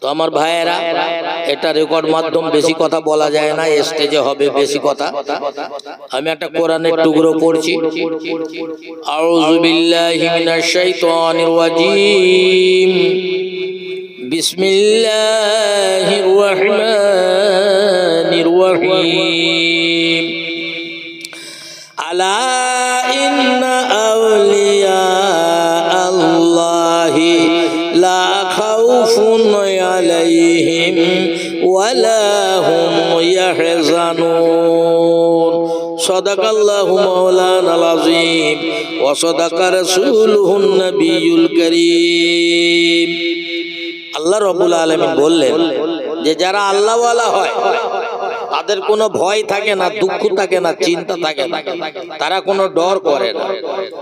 তো আমার ভাইয়েরা, এটা রেকর্ড মাধ্যম বেশি কথা বলা যায় না হবে বেশি কথা। আমি একটা কোরআনের টুকরো আলা লা খাউফুন আলাইহিম ওয়ালা হুম ইয়াহজানুন সাদাকাল্লাহু মাওলানাল আযীম ওয়া সাদাকা রাসূলুহুন নবিয়ুল কারীম আল্লাহ রবুল আলমিন বললেন যে যারা আল্লাহওয়ালা হয় তাদের কোনো ভয় থাকে না, দুঃখ থাকে না, চিন্তা থাকে না। তারা কোনো ডর করে না।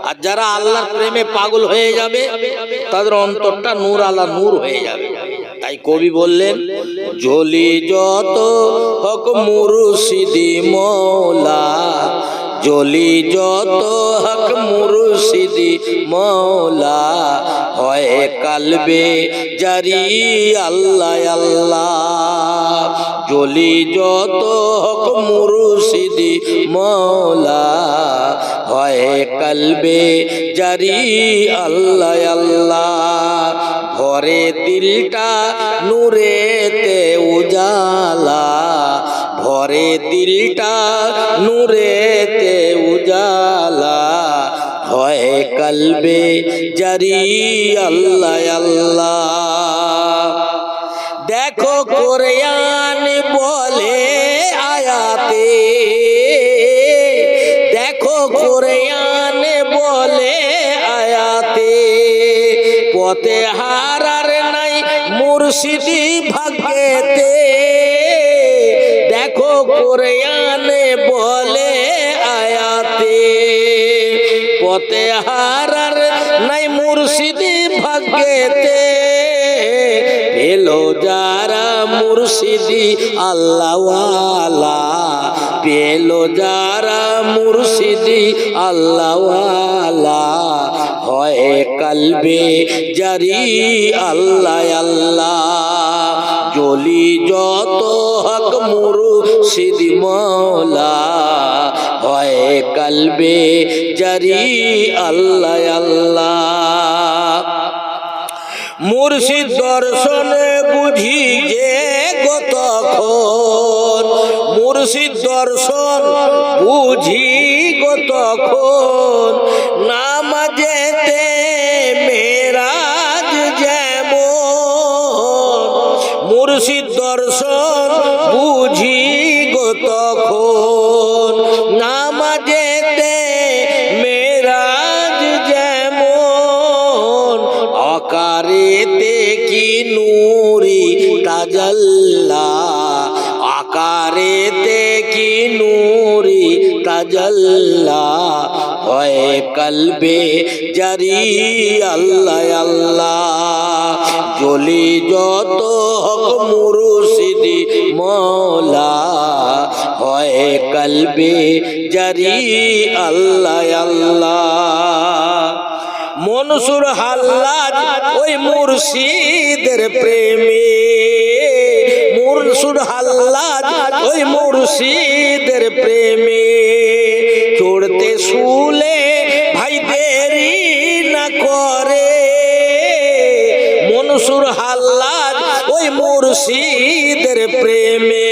আর যারা আল্লাহর প্রেমে পাগল হয়ে যাবে, তাদের অন্তরটা নূর আলা নূর হয়ে যাবে। তাই কবি বললেন জলি যত হক মুরুশিদি মৌলা জলি যত হক মুরুশিদি মৌলা, হয় কালবে জারি আল্লাহ আল্লাহ। জলি যত হক মুরুশিদি মৌলা, হয় কালবে জারি আল্লাহ আল্লাহ। ভরে দিলটা নূরেতে উজালা, ভরে দিলটা নূরেতে উজালা, হয় কলবে জারি আল্লাহ আল্লাহ। দেখো কোরআন কোরআন বলে আয়াতে। পথে হারার নাই মুর্শিদি ভাগ্যেতে। দেখো কোরআন বলে আয়াতে। পথে হারার নাই মুর্শিদি ভাগ্যেতে। পেল যারা মুর্শিদি আল্লাহওয়ালা পেল যারা মুর্শিদি আল্লাহওয়ালা হয় কালবে জারি, আল্লাহ আল্লাহ। জলি যত হক মুর্শিদি মৌলা। হয় কালবে জারি, আল্লাহ আল্লাহ। মুর্শিদ দর্শনে বুঝি যে গতক্ষণ মুর্শিদ দর্শন বুঝি গতক্ষণ নামাজেতে মেরাজ যেমন। মুর্শিদ দর্শন বুঝি গতক্ষণ আকারেতে কি নূরি? তাজাল্লা। আকারেতে কি নূরি? তাজাল্লা। হয় কলবে জারি আল্লাহ আল্লাহ। জলি যত হক মুরুশিদি মৌলা। হয় কলবে জারি আল্লাহ আল্লাহ। মনসুর হাল্লাদ, ওই মুর্শিদের প্রেমে। মুরসুর হাল্লাদ, ওই মুর্শিদের প্রেমে। চড়তে শুলে ভাই দেরি না করে। মনসুর হাল্লাদ, ওই মুর্শিদের প্রেমে।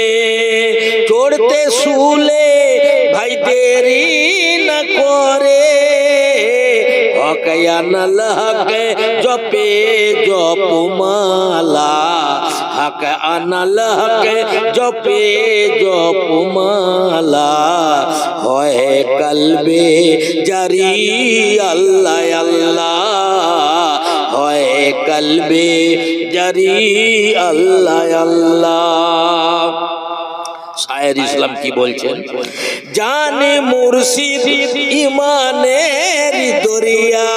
চড়তে শুলে ভাই দেরি না করে। হকয়ানল হক জপে জপমালা। হক আনল হক জপে জপমালা। হয় কলবে জারি আল্লাহ আল্লাহ। হয় কলবে জারি আল্লাহ আল্লাহ। শায়ের ইসলাম কি বলছেন? জানে মুর্শিদ ইমানের দরিয়া।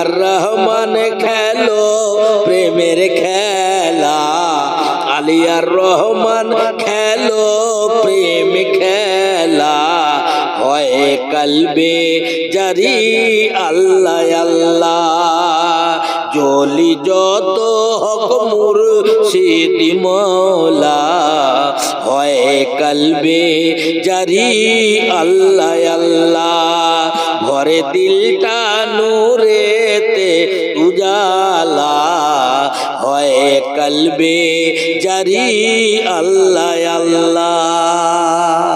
আলিয়ার রহমান খেলো, প্রেমের খেলা। আলিয়ার রহমান খেলো, প্রেম খেলা। হয় কলবে জারি আল্লাহ আল্লাহ। জলি যত হক মুর্শিদি মৌলা। হয় কলবে জারি আল্লাহ আল্লাহ। ভরে দিলটা কলবে জারি আল্লাহ আল্লাহ।